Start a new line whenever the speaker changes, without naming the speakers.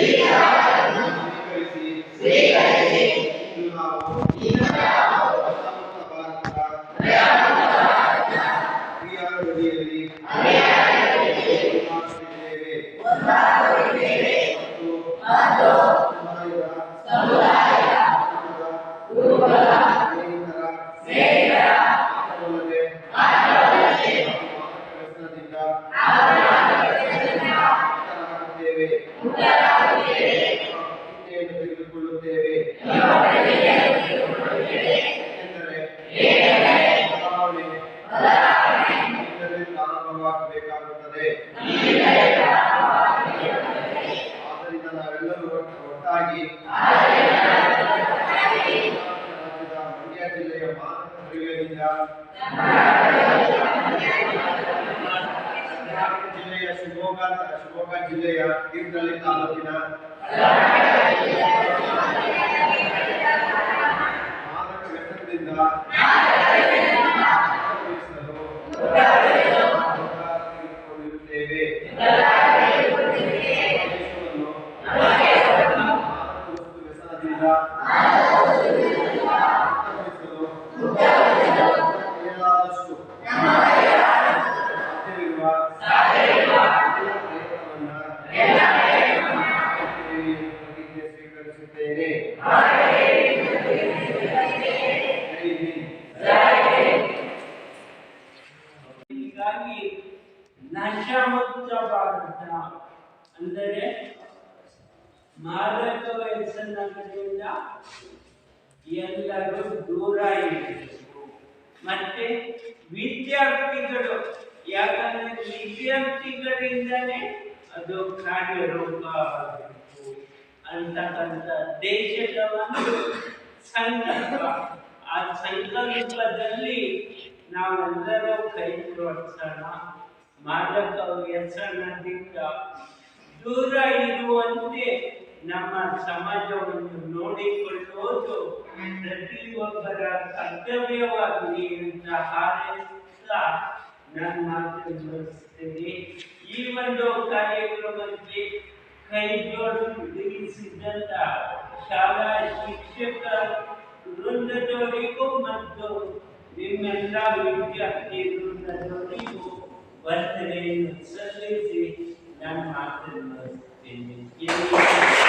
Amém. ಆದ್ದರಿಂದ ನಾವೆಲ್ಲರೂ ಒಟ್ಟು- ಒಟ್ಟಾಗಿ ಮಂಡ್ಯ ಜಿಲ್ಲೆಯ ಕರ್ನಾಟಕ ಜಿಲ್ಲೆಯ ಶಿವಮೊಗ್ಗ ಶಿವಮೊಗ್ಗ ಜಿಲ್ಲೆಯ ತೀರ್ಥಹಳ್ಳಿ ತಾಲೂಕಿನ
ನಶಾಮುಕ್ತ ಭಾರತ ಅಂದರೆ ಮಾದಕ ವ್ಯಸನಗಳಿಂದ ಎಲ್ಲರೂ ದೂರ ಇರಬೇಕು. ಮತ್ತೆ ವಿದ್ಯಾರ್ಥಿಗಳು, ಯಾಕಂದ್ರೆ ವಿದ್ಯಾರ್ಥಿಗಳಿಂದಲೇ ಅದು ಕಾರ್ಯರೂಪ ಆಗಬೇಕು ಅಂತಕ್ಕಂಥ ದೇಶದ ಒಂದು ಸಂಕಲ್ಪ. ಆ ಸಂಕಲ್ಪದಲ್ಲಿ ನಾವೆಲ್ಲರೂ ಕೈ ಜೋಡಿಸೋಣ ಮಾದಕ ವ್ಯಸನದಿಂದ ದೂರ ಇರುವಂತೆ ನಮ್ಮ ಸಮಾಜವನ್ನು ನೋಡಿಕೊಳ್ಳುವುದು ಪ್ರತಿಯೊಬ್ಬರ ಕರ್ತವ್ಯವಾಗಲಿ ಅಂತ ಹಾರೈಸುತ್ತಾ ನನ್ನ ಮಾತು ಮುಗಿಸ್ತೇನೆ ಈ ಒಂದು ಕಾರ್ಯಕ್ರಮಕ್ಕೆ ಕೈ ಜೋಡಿಸಿದಂತ ಶಾಲಾ ಶಿಕ್ಷಕ ವೃಂದದವರಿಗೂ ಮತ್ತು विमंडा विद्यार्थी गुरुदत्ती को वर्तमान उत्सर्ग से नाम मात्र नमस्ते